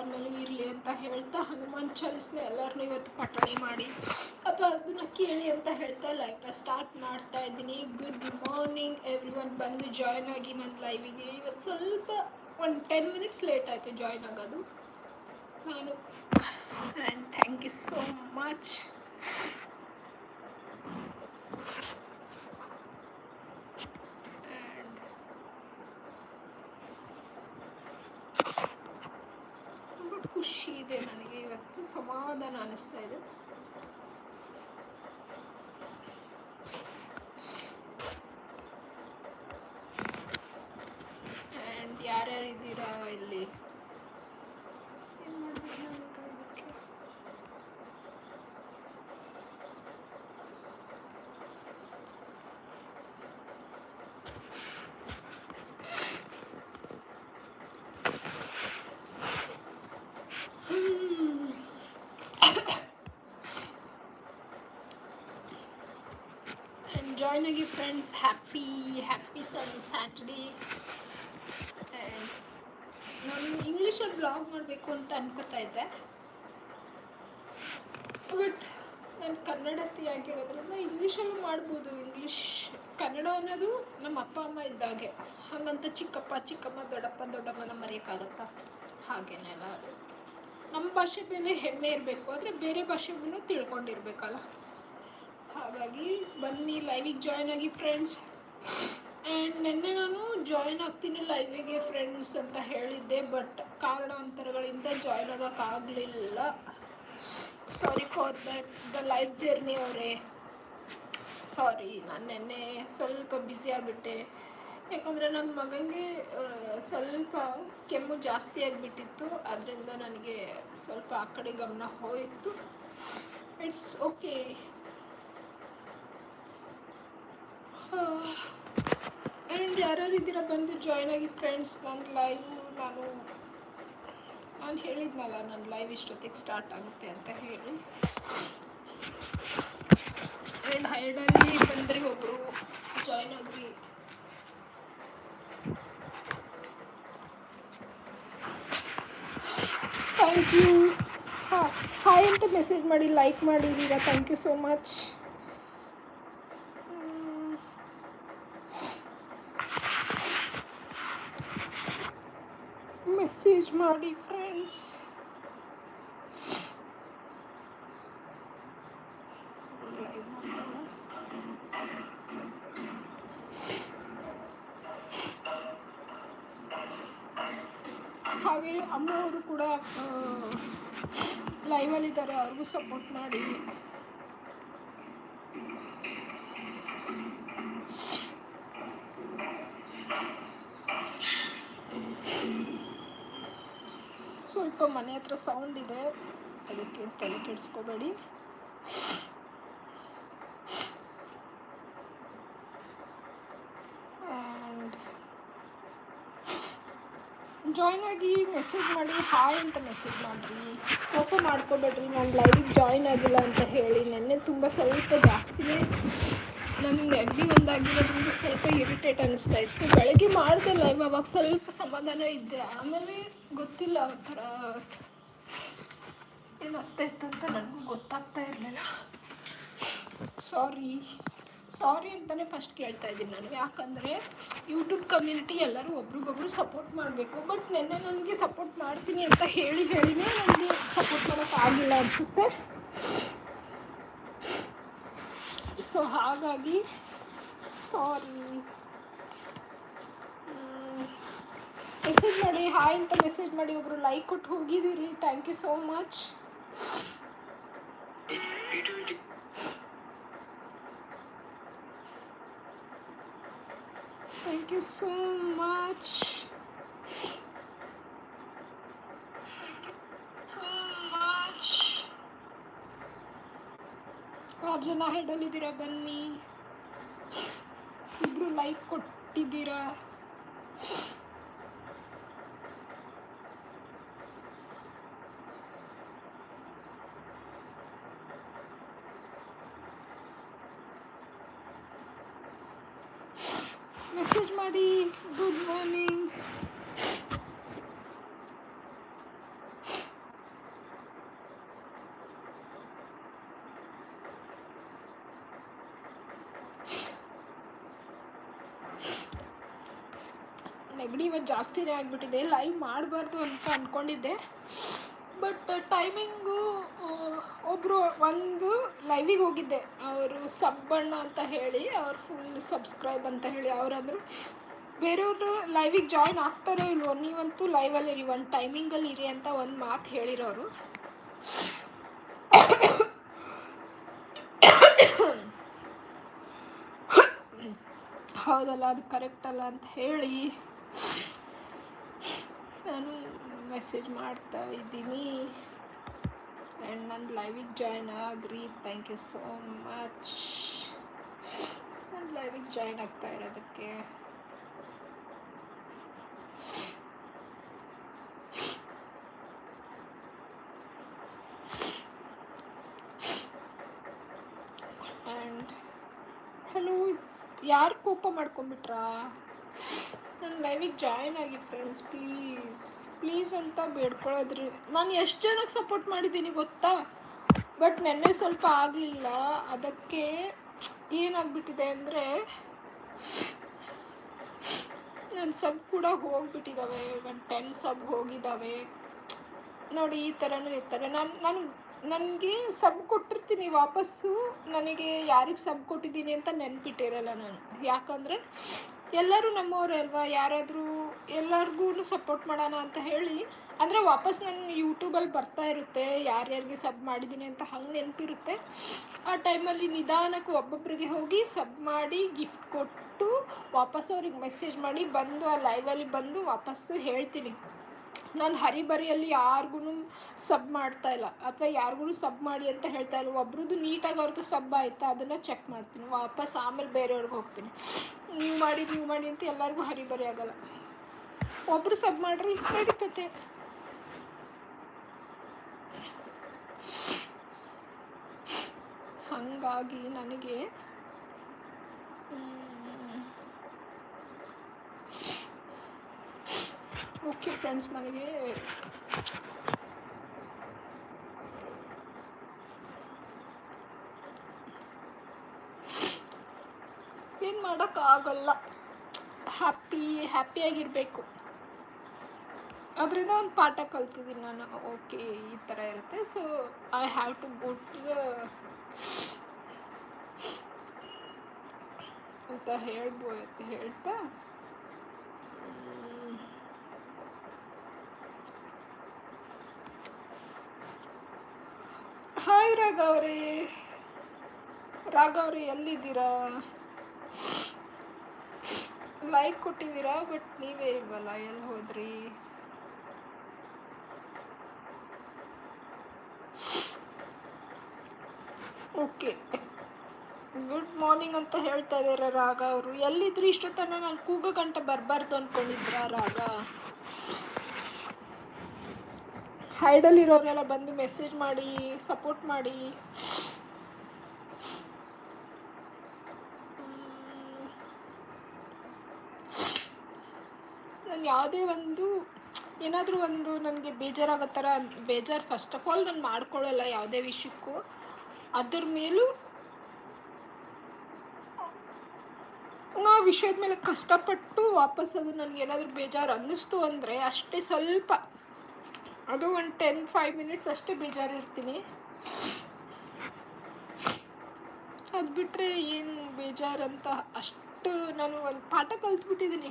ಎಲ್ಲರ ಮೇಲೂ ಇರಲಿ ಅಂತ ಹೇಳ್ತಾ ಹನುಮಾನ್ ಚಾಲಿಸ್ನ ಎಲ್ಲರನ್ನೂ ಇವತ್ತು ಪಠಣೆ ಮಾಡಿ. ಅಥವಾ ಅದನ್ನು ಕೇಳಿ ಅಂತ ಹೇಳ್ತಾ ಲೈವ್ನ ಸ್ಟಾರ್ಟ್ ಮಾಡ್ತಾ ಇದ್ದೀನಿ. ಗುಡ್ ಮಾರ್ನಿಂಗ್ ಎವ್ರಿ ಒನ್ ಬಂದು ಜಾಯ್ನ್ ಆಗಿ ನನ್ನ ಲೈವಿಗೆ ಇವತ್ತು ಸ್ವಲ್ಪ ಒಂದು ಟೆನ್ ಮಿನಿಟ್ಸ್ ಲೇಟ್ ಆಯಿತು ಜಾಯ್ನ್ ಆಗೋದು. ನಾನು and thank you so much and ತುಂಬ ಖುಷಿ ಇದೆ ನನಗೆ. ಇವತ್ತು ಸಮಾಧಾನ ಅನ್ನಿಸ್ತಾ ಇದೆ ಆ್ಯಂಡ್ ಯಾರ್ಯಾರು ಇದ್ದೀರಾ ಇಲ್ಲಿ ಏನ್ ಮಾಡ್ಬೇಕು ನಾನು ಕಾಯ್ಬೇಕು? ಆ್ಯಂಡ್ ಜಾಯ್ನ್ ಆಗಿ friends happy happy sun Saturday ನಾನು ಇಂಗ್ಲೀಷಲ್ಲಿ ಬ್ಲಾಗ್ ಮಾಡಬೇಕು ಅಂತ ಅನ್ಕೋತಾ ಇದ್ದೆ. ಬಟ್ ನಾನು ಕನ್ನಡತಿ ಆಗಿರೋದ್ರಿಂದ ಇಂಗ್ಲೀಷಲ್ಲೂ ಮಾಡ್ಬೋದು. ಇಂಗ್ಲೀಷ್ ಕನ್ನಡ ಅನ್ನೋದು ನಮ್ಮ ಅಪ್ಪ, ಅಮ್ಮ ಇದ್ದಾಗೆ. ಹಾಗಂತ ಚಿಕ್ಕಪ್ಪ, ಚಿಕ್ಕಮ್ಮ, ದೊಡ್ಡಪ್ಪ, ದೊಡ್ಡಮ್ಮನ ಮರೆಯೋಕ್ಕಾಗತ್ತಾ? ಹಾಗೇನೆಲ್ಲ ಅದು. ನಮ್ಮ ಭಾಷೆ ಮೇಲೆ ಹೆಮ್ಮೆ ಇರಬೇಕು. ಆದರೆ ಬೇರೆ ಭಾಷೆಗೂ ತಿಳ್ಕೊಂಡಿರ್ಬೇಕಲ್ಲ. ಹಾಗಾಗಿ ಬನ್ನಿ ಲೈವಿಗೆ ಜಾಯ್ನ್ ಆಗಿ ಫ್ರೆಂಡ್ಸ್ ಆ್ಯಂಡ್ ನಿನ್ನೆ ನಾನು ಜಾಯ್ನ್ ಆಗ್ತೀನಿ ಲೈವಿಗೆ ಫ್ರೆಂಡ್ಸ್ ಅಂತ ಹೇಳಿದ್ದೆ ಬಟ್ ಕಾರಣಾಂತರಗಳಿಂದ join ಆಗೋಕ್ಕಾಗಲಿಲ್ಲ sorry for that the life journey ಅವರೇ. ಸಾರಿ ನಾನು ನಿನ್ನೆ ಸ್ವಲ್ಪ ಬ್ಯುಸಿ ಆಗಿಬಿಟ್ಟೆ. ಯಾಕಂದರೆ ನನ್ನ ಮಗನಿಗೆ ಸ್ವಲ್ಪ ಕೆಮ್ಮು ಜಾಸ್ತಿ ಆಗಿಬಿಟ್ಟಿತ್ತು. ಅದರಿಂದ ನನಗೆ ಸ್ವಲ್ಪ ಆ ಕಡೆ ಗಮನ ಹೋಯಿತು. ಇಟ್ಸ್ ಓಕೆ ಆ್ಯಂಡ್ ಯಾರ್ಯಾರು ಇದ್ದೀರ? ಬಂದು ಜಾಯ್ನ್ ಆಗಿ ಫ್ರೆಂಡ್ಸ್ ನನ್ನ ಲೈವ್ ನಾನು ನಾನು ಹೇಳಿದ್ನಲ್ಲ ನನ್ನ ಲೈವ್ ಇಷ್ಟೊತ್ತಿಗೆ ಸ್ಟಾರ್ಟ್ ಆಗುತ್ತೆ ಅಂತ ಹೇಳಿ. ಆ್ಯಂಡ್ ಹೈಡಲ್ಲಿ ಬಂದರೆ ಒಬ್ಬರು ಜಾಯ್ನ್ ಆದ್ರಿ. ಥ್ಯಾಂಕ್ ಯು ಹಾಂ ಹಾಯ್ ಅಂತ ಮೆಸೇಜ್ ಮಾಡಿ ಲೈಕ್ ಮಾಡಿದ್ದೀರಾ thank you so much message ಮಾಡಿ ಫ್ರೆಂಡ್ಸ್ ಹಾಗೆ ಅಮ್ಮ ಅವರು ಕೂಡ ಲೈವಲ್ಲಿದ್ದಾರೆ ಅವ್ರಿಗೂ ಸಪೋರ್ಟ್ ಮಾಡಿ. ಸ್ವಲ್ಪ ಮನೆ ಹತ್ರ ಸೌಂಡ್ ಇದೆ ಅದಕ್ಕೆ ತಲೆ ಕೆಡಿಸ್ಕೋಬೇಡಿ. ಜಾಯ್ನ್ ಆಗಿ ಮೆಸೇಜ್ ಮಾಡಿ ಹಾಯ್ ಅಂತ ಮೆಸೇಜ್ ಮಾಡಿರಿ. ಕೋಪ ಮಾಡ್ಕೊಬೇಡ್ರಿ, ನಾನು ಲೈವಿಗೆ ಜಾಯ್ನ್ ಆಗಿಲ್ಲ ಅಂತ ಹೇಳಿ. ನೆನ್ನೆ ತುಂಬ ಸ್ವಲ್ಪ ಜಾಸ್ತಿನೇ ನನಗೆ ನೆಗಡಿ ಒಂದಾಗಿರೋದ್ರಿಂದ ಸ್ವಲ್ಪ ಇರಿಟೇಟ್ ಅನ್ನಿಸ್ತಾ ಇತ್ತು. ಬೆಳಗ್ಗೆ ಮಾಡಿದೆ ಲೈವ್ ಅವಾಗ ಸ್ವಲ್ಪ ಸಮಾಧಾನ ಇದ್ದೆ. ಆಮೇಲೆ ಗೊತ್ತಿಲ್ಲ ಒಂಥರ ಏನಾಗ್ತಾ ಅಂತ ನನಗೂ ಗೊತ್ತಾಗ್ತಾ ಇರಲಿಲ್ಲ. ಸಾರಿ ಸಾರಿ ಅಂತಲೇ ಫಸ್ಟ್ ಕೇಳ್ತಾ ಇದ್ದೀನಿ ನಾನು. ಯಾಕಂದರೆ ಯೂಟ್ಯೂಬ್ ಕಮ್ಯುನಿಟಿ ಎಲ್ಲರೂ ಒಬ್ರಿಗೊಬ್ರು ಸಪೋರ್ಟ್ ಮಾಡಬೇಕು. ಬಟ್ ನಿನ್ನೆ ನನಗೆ ಸಪೋರ್ಟ್ ಮಾಡ್ತೀನಿ ಅಂತ ಹೇಳಿ ಹೇಳಿನೇ ನನಗೆ ಸಪೋರ್ಟ್ ಮಾಡೋಕ್ಕಾಗಿಲ್ಲ ಅನಿಸುತ್ತೆ. ಸೊ ಹಾಗಾಗಿ ಸಾರಿ ಮೆಸೇಜ್ ಮಾಡಿ ಹಾಯ್ ಅಂತ ಮೆಸೇಜ್ ಮಾಡಿ ಒಬ್ಬರು ಲೈಕ್ ಕೊಟ್ಟು ಹೋಗಿದ್ದೀರಿ. Thank you so much thank you so much ಆರು ಜನ ಹೆಡಲ್ಲಿದ್ದೀರಾ ಬನ್ನಿ ಇಬ್ರು ಲೈಕ್ ಕೊಟ್ಟಿದ್ದೀರಾ ಮೆಸೇಜ್ ಮಾಡಿ ಗುಡ್ ಮಾರ್ನಿಂಗ್ ನೆಗಡಿ ಇವತ್ತು ಜಾಸ್ತಿನೇ ಆಗಿಬಿಟ್ಟಿದೆ. ಲೈವ್ ಮಾಡಬಾರ್ದು ಅಂತ ಅಂದ್ಕೊಂಡಿದ್ದೆ ಬಟ್ ಟೈಮಿಂಗು ಒಬ್ಬರು ಒಂದು ಲೈವಿಗೆ ಹೋಗಿದ್ದೆ. ಅವರು ಸಬ್ಬಣ್ಣ ಅಂತ ಹೇಳಿ, ಅವ್ರು ಫುಲ್ ಸಬ್ಸ್ಕ್ರೈಬ್ ಅಂತ ಹೇಳಿ ಅವರಾದರು. ಬೇರೆಯವರು ಲೈವಿಗೆ ಜಾಯ್ನ್ ಆಗ್ತಾರೋ ಇಲ್ವೋ, ನೀವಂತೂ ಲೈವಲ್ಲಿ ಇರಿ, ಒಂದು ಟೈಮಿಂಗಲ್ಲಿ ಇರಿ ಅಂತ ಒಂದು ಮಾತು ಹೇಳಿರೋರು. ಹೌದಲ್ಲ, ಅದು ಕರೆಕ್ಟ್ ಅಲ್ಲ ಅಂತ ಹೇಳಿ. ನಾನು ಮೆಸೇಜ್ ಮಾಡ್ತಾ ಇದ್ದೀನಿ ಆ್ಯಂಡ್ ನನ್ನ ಲೈವಿಗೆ ಜಾಯ್ನ್ ಆಗ್ರಿ ಥ್ಯಾಂಕ್ ಯು ಸೋ ಮಚ್ ನನ್ನ ಲೈವಿಗೆ ಜಾಯ್ನ್ ಆಗ್ತಾ ಇರೋದಕ್ಕೆ ಆ್ಯಂಡ್ ಹಲೋ ಯಾರು ಕೋಪ ಮಾಡ್ಕೊಂಬಿಟ್ರಾ ನನ್ನ ಲೈವಿಗೆ ಜಾಯ್ನ್ ಆಗಿ ಫ್ರೆಂಡ್ಸ್ ಪ್ಲೀಸ್ ಪ್ಲೀಸ್ ಅಂತ ಬೇಡ್ಕೊಳ್ಳೋದ್ರಿ ನಾನು ಎಷ್ಟು ಜನಕ್ಕೆ ಸಪೋರ್ಟ್ ಮಾಡಿದ್ದೀನಿ ಗೊತ್ತಾ? ಬಟ್ ನೆನ್ನೆ ಸ್ವಲ್ಪ ಆಗಲಿಲ್ಲ. ಅದಕ್ಕೆ ಏನಾಗ್ಬಿಟ್ಟಿದೆ ಅಂದರೆ ನನ್ನ ಸಬ್ ಕೂಡ ಹೋಗ್ಬಿಟ್ಟಿದ್ದಾವೆ ಒಂದು ಟೆನ್ ಸಬ್ ಹೋಗಿದ್ದಾವೆ ನೋಡಿ, ಈ ಥರನೂ ಇರ್ತಾರೆ ನಾನು ನಾನು, ನನಗೆ ಸಬ್ ಕೊಟ್ಟಿರ್ತೀನಿ ವಾಪಸ್ಸು. ನನಗೆ ಯಾರಿಗೆ ಸಬ್ ಕೊಟ್ಟಿದ್ದೀನಿ ಅಂತ ನೆನ್ಪಿಟ್ಟಿರಲ್ಲ ನಾನು. ಯಾಕಂದರೆ ಎಲ್ಲರೂ ನಮ್ಮವರೇ ಅಲ್ವಾ? ಯಾರಾದರೂ ಎಲ್ಲರಿಗೂ ಸಪೋರ್ಟ್ ಮಾಡೋಣ ಅಂತ ಹೇಳಿ, ಅಂದರೆ ವಾಪಸ್ ನನ್ನ ಯೂಟ್ಯೂಬಲ್ಲಿ ಬರ್ತಾ ಇರುತ್ತೆ, ಯಾರ್ಯಾರಿಗೆ ಸಬ್ ಮಾಡಿದ್ದೀನಿ ಅಂತ ಹಂಗೆ ನೆನಪಿರುತ್ತೆ. ಆ ಟೈಮಲ್ಲಿ ನಿಧಾನಕ್ಕೆ ಒಬ್ಬೊಬ್ಬರಿಗೆ ಹೋಗಿ ಸಬ್ ಮಾಡಿ ಗಿಫ್ಟ್ ಕೊಟ್ಟು ವಾಪಸ್ ಅವ್ರಿಗೆ ಮೆಸೇಜ್ ಮಾಡಿ ಬಂದು ಆ ಲೈವಲ್ಲಿ ಬಂದು ವಾಪಸ್ಸು ಹೇಳ್ತೀನಿ. ನಾನು ಹರಿಬರಿಯಲ್ಲಿ ಯಾರಿಗೂ ಸಬ್ ಮಾಡ್ತಾ ಇಲ್ಲ. ಅಥವಾ ಯಾರಿಗೂ ಸಬ್ ಮಾಡಿ ಅಂತ ಹೇಳ್ತಾ ಇಲ್ಲ. ಒಬ್ರದ್ದು ನೀಟಾಗಿ ಅವ್ರದ್ದು ಸಬ್ ಆಯಿತಾ, ಅದನ್ನು ಚೆಕ್ ಮಾಡ್ತೀನಿ. ವಾಪಸ್ ಆಮೇಲೆ ಬೇರೆಯವ್ರಿಗೆ ಹೋಗ್ತೀನಿ. ನೀವು ಮಾಡಿ ನೀವು ಮಾಡಿ ಅಂತ ಎಲ್ಲರಿಗೂ ಹರಿಬರಿ ಆಗಲ್ಲ. ಒಬ್ರು ಸಬ್ ಮಾಡ್ರಿ ನಡೀತೈತೆ. ಹಾಗಾಗಿ ನನಗೆ ಓಕೆ ಫ್ರೆಂಡ್ಸ್ ನನಗೆ ಏನು ಮಾಡೋಕ್ಕಾಗಲ್ಲ ಹ್ಯಾಪಿ ಹ್ಯಾಪಿಯಾಗಿರಬೇಕು ಅದರಿಂದ ಒಂದು ಪಾಠ ಕಲ್ತಿದ್ದೀನಿ ನಾನು. ಓಕೆ ಈ ಥರ ಇರುತ್ತೆ. So I have to go to ಅಂತ ಹೇಳ್ಬೋದು ಹೇಳ್ತಾ? ರಾಘವ್ರಿ ಅವರೇ ಎಲ್ಲಿದ್ದೀರಾ? ಲೈಕ್ ಕೊಟ್ಟಿದ್ದೀರಾ ಬಟ್ ನೀವೇ ಇಲ್ವಲ್ಲ, ಎಲ್ಲಿ ಹೋದ್ರಿ? ಓಕೆ ಗುಡ್ ಮಾರ್ನಿಂಗ್ ಅಂತ ಹೇಳ್ತಾ ಇದ್ದಾರೆ ರಾಗ ಅವರು ಎಲ್ಲಿದ್ರು? ಇಷ್ಟೊತ್ತನ ನಾನು ಕೂಗೋ ಗಂಟೆ ಬರಬಾರ್ದು ಅಂದ್ಕೊಂಡಿದ್ರ ರಾಗ ಹೈಡಲ್ಲಿರೋರೆಲ್ಲ ಬಂದು ಮೆಸೇಜ್ ಮಾಡಿ ಸಪೋರ್ಟ್ ಮಾಡಿ. ನಾನು ಯಾವುದೇ ಒಂದು, ಏನಾದರೂ ಒಂದು ನನಗೆ ಬೇಜಾರಾಗೋ ಥರ, ಬೇಜಾರು ಫಸ್ಟ್ ಆಫ್ ಆಲ್ ನಾನು ಮಾಡ್ಕೊಳ್ಳಲ್ಲ ಯಾವುದೇ ವಿಷಯಕ್ಕೂ. ಅದ್ರ ಮೇಲೂ ಆ ವಿಷಯದ ಮೇಲೆ ಕಷ್ಟಪಟ್ಟು ವಾಪಸ್ ಅದು ನನಗೇನಾದರೂ ಬೇಜಾರು ಅನ್ನಿಸ್ತು ಅಂದರೆ ಅಷ್ಟೇ ಸ್ವಲ್ಪ. ಅದು ಒಂದು ಟೆನ್ ಫೈವ್ ಮಿನಿಟ್ಸ್ ಅಷ್ಟೇ ಬೇಜಾರು ಇರ್ತೀನಿ ಅದು ಬಿಟ್ಟರೆ ಏನು ಬೇಜಾರಂತ ಅಷ್ಟು ನಾನು ಒಂದು ಪಾಠ ಕಲ್ತ್ಬಿಟ್ಟಿದ್ದೀನಿ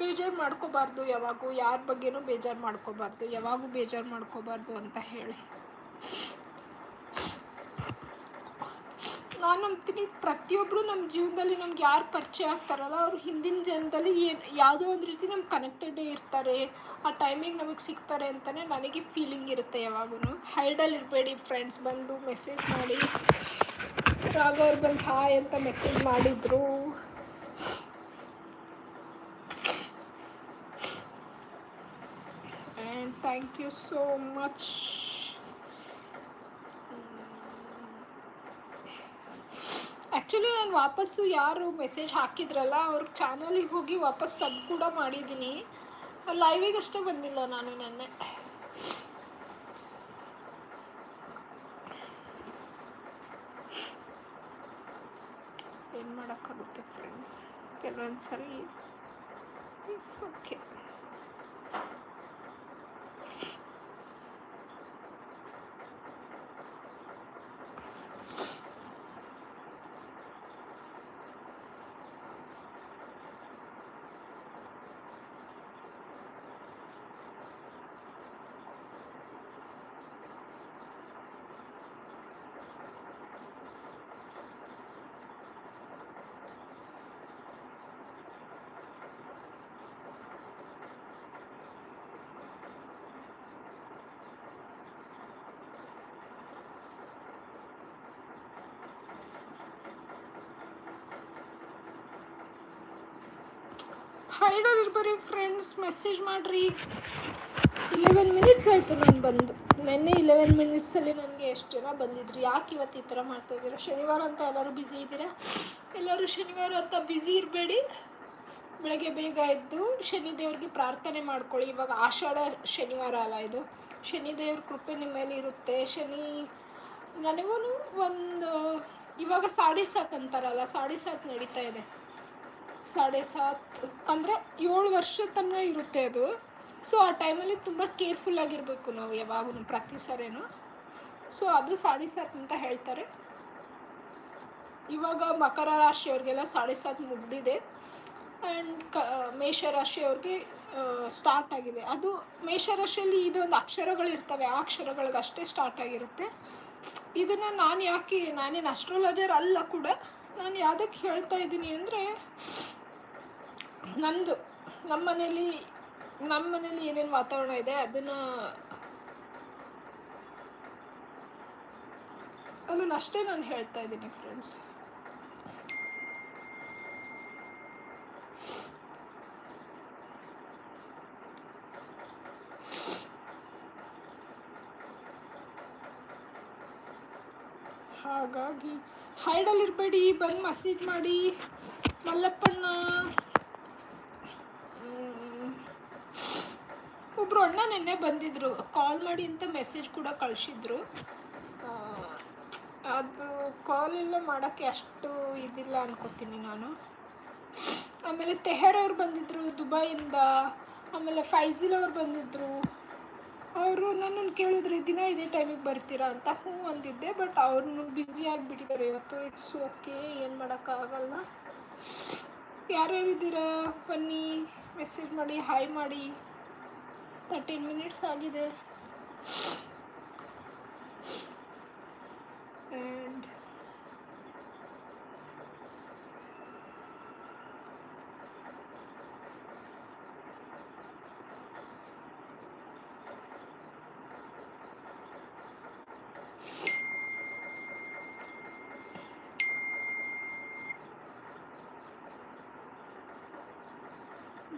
ಬೇಜಾರು ಮಾಡ್ಕೋಬಾರ್ದು ಯಾವಾಗೂ, ಯಾರ ಬಗ್ಗೆನೂ ಬೇಜಾರು ಮಾಡ್ಕೋಬಾರ್ದು, ಯಾವಾಗೂ ಬೇಜಾರು ಮಾಡ್ಕೋಬಾರ್ದು ಅಂತ ಹೇಳಿ. ನಾನು ನಂಬ್ತೀನಿ ಪ್ರತಿಯೊಬ್ಬರು ನಮ್ಮ ಜೀವನದಲ್ಲಿ ನಮ್ಗೆ ಯಾರು ಪರಿಚಯ ಆಗ್ತಾರಲ್ಲ, ಅವ್ರು ಹಿಂದಿನ ಜನ್ಮದಲ್ಲಿ ಏನು, ಯಾವುದೋ ಒಂದು ರೀತಿ ನಮ್ಗೆ ಕನೆಕ್ಟೆಡೇ ಇರ್ತಾರೆ. ಆ ಟೈಮಿಗೆ ನಮಗೆ ಸಿಗ್ತಾರೆ ಅಂತಲೇ ನನಗೆ ಫೀಲಿಂಗ್ ಇರುತ್ತೆ ಯಾವಾಗೂ ಹೈಡಲ್ಲಿ ಇರಬೇಡಿ ಫ್ರೆಂಡ್ಸ್ ಬಂದು ಮೆಸೇಜ್ ಮಾಡಿ. ರಾಘವ್ರು ಬಂದು ಹಾಯ್ ಅಂತ ಮೆಸೇಜ್ ಮಾಡಿದರು. And thank you so much actually ನಾನು ವಾಪಸ್ಸು ಯಾರು ಮೆಸೇಜ್ ಹಾಕಿದ್ರಲ್ಲ, ಅವ್ರ ಚಾನಲಿಗೆ ಹೋಗಿ ವಾಪಸ್ ಸಬ್ ಕೂಡ ಮಾಡಿದ್ದೀನಿ. ಲೈವಿಗೆ ಅಷ್ಟೇ ಬಂದಿಲ್ಲ ನಾನು ನೆನ್ನೆ. ಏನು ಮಾಡೋಕ್ಕಾಗುತ್ತೆ ಫ್ರೆಂಡ್ಸ್ ಕೆಲವೊಂದು ಸರಿ ಇಟ್ಸ್ ಓಕೆ ಹೈಡಲ್ ಬರೀ ಫ್ರೆಂಡ್ಸ್ ಮೆಸೇಜ್ ಮಾಡಿರಿ. ಇಲೆವೆನ್ ಮಿನಿಟ್ಸ್ ಆಯಿತು ನಾನು ಬಂದು. ನಿನ್ನೆ ಇಲೆವೆನ್ ಮಿನಿಟ್ಸಲ್ಲಿ ನನಗೆ ಎಷ್ಟು ಜನ ಬಂದಿದ್ರು? ಯಾಕೆ ಇವತ್ತು ಈ ಥರ ಮಾಡ್ತಾ ಇದ್ದೀರ? ಶನಿವಾರ ಅಂತ ಎಲ್ಲರೂ ಬ್ಯುಸಿ ಇದ್ದೀರಾ? ಎಲ್ಲರೂ ಶನಿವಾರ ಅಂತ ಬ್ಯುಸಿ ಇರಬೇಡಿ. ಬೆಳಗ್ಗೆ ಬೇಗ ಎದ್ದು ಶನಿ ದೇವ್ರಿಗೆ ಪ್ರಾರ್ಥನೆ ಮಾಡ್ಕೊಳ್ಳಿ. ಇವಾಗ ಆಷಾಢ ಶನಿವಾರ ಅಲ್ಲ ಇದು. ಶನಿ ದೇವ್ರ ಕೃಪೆ ನಿಮ್ಮ ಮೇಲೆ ಇರುತ್ತೆ. ಶನಿ ನನಗೂ ಒಂದು, ಇವಾಗ ಸಾಡಿ ಸಾತ್ ಅಂತಾರಲ್ಲ, ಸಾಡಿ ಸಾತ್ ನಡೀತಾ ಇದೆ. ಸಾಡೆ ಸಾತ್, ಅಂದರೆ ಏಳು ವರ್ಷ ತನಕ ಇರುತ್ತೆ ಅದು. ಸೊ ಆ ಟೈಮಲ್ಲಿ ತುಂಬ ಕೇರ್ಫುಲ್ ಆಗಿರಬೇಕು ನಾವು ಯಾವಾಗೂ ಪ್ರತಿ ಸರಿನೂ. ಸೊ ಅದು ಸಾಡೆ ಸಾತ್ ಅಂತ ಹೇಳ್ತಾರೆ. ಇವಾಗ ಮಕರ ರಾಶಿಯವ್ರಿಗೆಲ್ಲ ಸಾಡೆ ಸಾತ್ ಮುಗ್ದಿದೆ. ಆ್ಯಂಡ್ ಕ ಮೇಷರಾಶಿಯವ್ರಿಗೆ ಸ್ಟಾರ್ಟ್ ಆಗಿದೆ. ಅದು ಮೇಷರಾಶಿಯಲ್ಲಿ ಇದೊಂದು ಅಕ್ಷರಗಳಿರ್ತವೆ ಆ ಅಕ್ಷರಗಳಿಗಷ್ಟೇ ಸ್ಟಾರ್ಟ್ ಆಗಿರುತ್ತೆ. ಇದನ್ನು ನಾನು ಯಾಕೆ, ನಾನೇನು ಅಸ್ಟ್ರಾಲಜರ್ ಅಲ್ಲ ಕೂಡ ನಾನು ಯಾವುದಕ್ಕೆ ಹೇಳ್ತಾ ಇದ್ದೀನಿ ಅಂದರೆ, ನಂದು ನಮ್ಮ ಮನೇಲಿ ನಮ್ಮ ಮನೇಲಿ ಏನೇನು ವಾತಾವರಣ ಇದೆ ಅದನ್ನು ಅದನ್ನಷ್ಟೇ ನಾನು ಹೇಳ್ತಾ ಇದ್ದೀನಿ ಫ್ರೆಂಡ್ಸ್ ಹಾಗಾಗಿ ಹೈಡಲ್ಲಿ ಇರಬೇಡಿ ಬಂದು ಮಸೀಜ್ ಮಾಡಿ. ಮಲ್ಲಪ್ಪಣ್ಣ. ಒಬ್ಬರು ಅಣ್ಣ ನಿನ್ನೆ ಬಂದಿದ್ರು. ಕಾಲ್ ಮಾಡಿ ಅಂತ ಮೆಸೇಜ್ ಕೂಡ ಕಳಿಸಿದ್ರು. ಅದು ಕಾಲ್ ಎಲ್ಲ ಮಾಡೋಕ್ಕೆ ಅಷ್ಟು ಇದಿಲ್ಲ ಅನ್ಕೋತೀನಿ ನಾನು. ಆಮೇಲೆ ತೆಹರ್ ಅವ್ರು ಬಂದಿದ್ದರು ದುಬೈಯಿಂದ. ಆಮೇಲೆ ಫೈಜಿಲ್ ಅವ್ರು ಬಂದಿದ್ದರು ಅವರು ನನ್ನನ್ನು ಕೇಳಿದ್ರೆ ದಿನ ಇದೇ ಟೈಮಿಗೆ ಬರ್ತೀರಾ ಅಂತ ಹ್ಞೂ ಅಂದಿದ್ದೆ ಬಟ್ ಅವ್ರನ್ನು ಬ್ಯುಸಿ ಆಗಿಬಿಟ್ಟಿದ್ದಾರೆ. ಇವತ್ತು ಇಟ್ಸ್ ಓಕೆ ಏನು ಮಾಡೋಕ್ಕಾಗಲ್ಲ. ಯಾರ್ಯಾರಿದ್ದೀರಾ ಬನ್ನಿ ಮೆಸೇಜ್ ಮಾಡಿ ಹಾಯ್ ಮಾಡಿ. ತರ್ಟೀನ್ ಮಿನಿಟ್ಸ್ ಆಗಿದೆ ಆ್ಯಂಡ್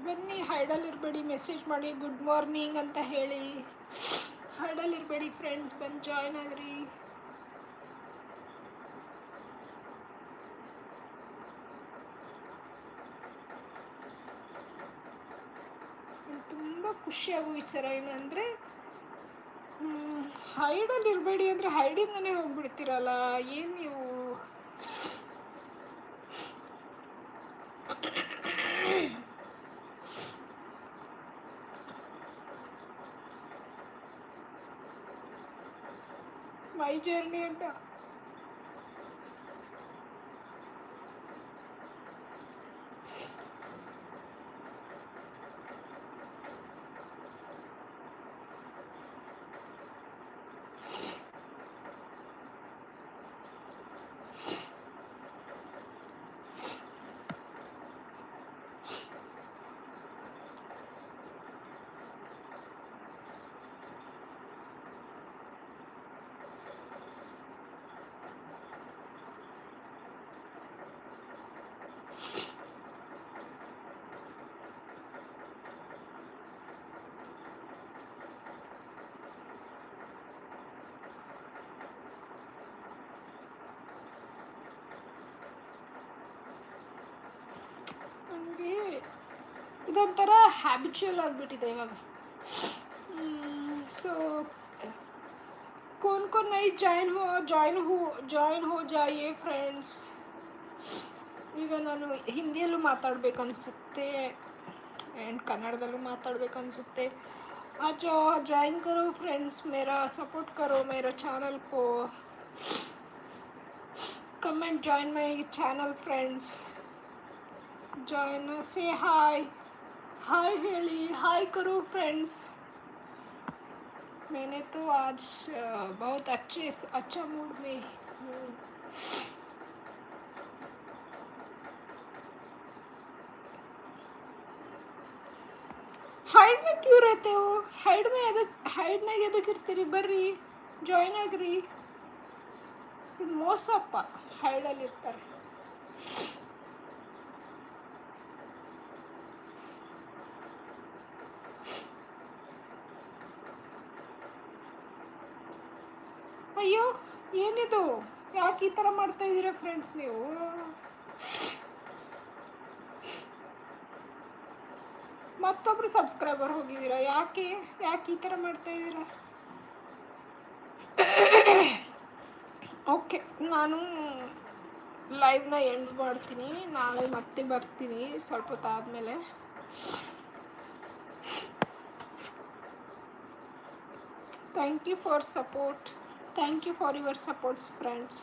ಬನ್ನಿ, ಹೈಡಲ್ ಇರಬೇಡಿ ಮೆಸೇಜ್ ಮಾಡಿ ಗುಡ್ ಮಾರ್ನಿಂಗ್ ಅಂತ ಹೇಳಿ. ಹೈಡಲ್ ಇರಬೇಡಿ ಫ್ರೆಂಡ್ಸ್ ಬಂದು ಜಾಯ್ನ್ ಆಗ್ರಿ ತುಂಬ ಖುಷಿಯಾಗೋ ವಿಚಾರ ಏನು ಅಂದರೆ ಹೈಡಲ್ಲಿ ಇರಬೇಡಿ ಅಂದರೆ ಹೈಡಿಂದನೇ ಹೋಗ್ಬಿಡ್ತೀರಲ್ಲ, ಏನು ನೀವು ಮೈ ಜರ್ನಿ ಅಂತ ಇದೊಂಥರ ಹ್ಯಾಬಿಚುವಲ್ ಆಗಿಬಿಟ್ಟಿದೆ ಇವಾಗ ಸೊ कौन कौन नहीं ಜಾಯಿನ್ ಹೋ ಜಾಯಿನ್ ಹೋ ಜಾಯಿನ್ ಹೋ ಜಾಯೇ ಫ್ರೆಂಡ್ಸ್ ಈಗ ನಾನು ಹಿಂದಿಯಲ್ಲೂ ಮಾತಾಡ್ಬೇಕು ಅನಿಸುತ್ತೆ ಆ್ಯಂಡ್ ಕನ್ನಡದಲ್ಲೂ ಮಾತಾಡ್ಬೇಕು ಅನಿಸುತ್ತೆ जो ज्वाइन करो फ्रेंड्स मेरा सपोर्ट करो मेरा चैनल को comment join my channel friends join से हाय हाय हेली हाय करो फ्रेंड्स मैंने तो आज अ, बहुत अच्छे अच्छा मूड में हूँ हाइड में क्यों रहते हो हाइड में ಎದಕ್ ಹೈಡ್ನಾಗ ಎದಕ್ಕೆ ಇರ್ತೀರಿ ಬರ್ರಿ ಜಾಯ್ನ್ ಆಗ್ರಿ ಇದು ಮೋಸಪ್ಪ ಹೈಡಲ್ಲಿ ಇರ್ತಾರೆ ಥರ ಮಾಡ್ತಾ ಇದ್ದೀರಾ ಫ್ರೆಂಡ್ಸ್ ನೀವು? ಮತ್ತೊಬ್ರು ಸಬ್ಸ್ಕ್ರೈಬರ್ ಹೋಗಿದ್ದೀರಾ? ಯಾಕೆ? ಯಾಕೆ ಈ ಥರ ಮಾಡ್ತಾ ಇದ್ದೀರಾ? ಓಕೆ ನಾನು ಲೈವ್ನ ಎಂಡ್ ಮಾಡ್ತೀನಿ. ನಾಳೆ ಮತ್ತೆ ಬರ್ತೀನಿ. ಸ್ವಲ್ಪ ಹೊತ್ತು ಆದಮೇಲೆ. Thank you for support thank you for your supports friends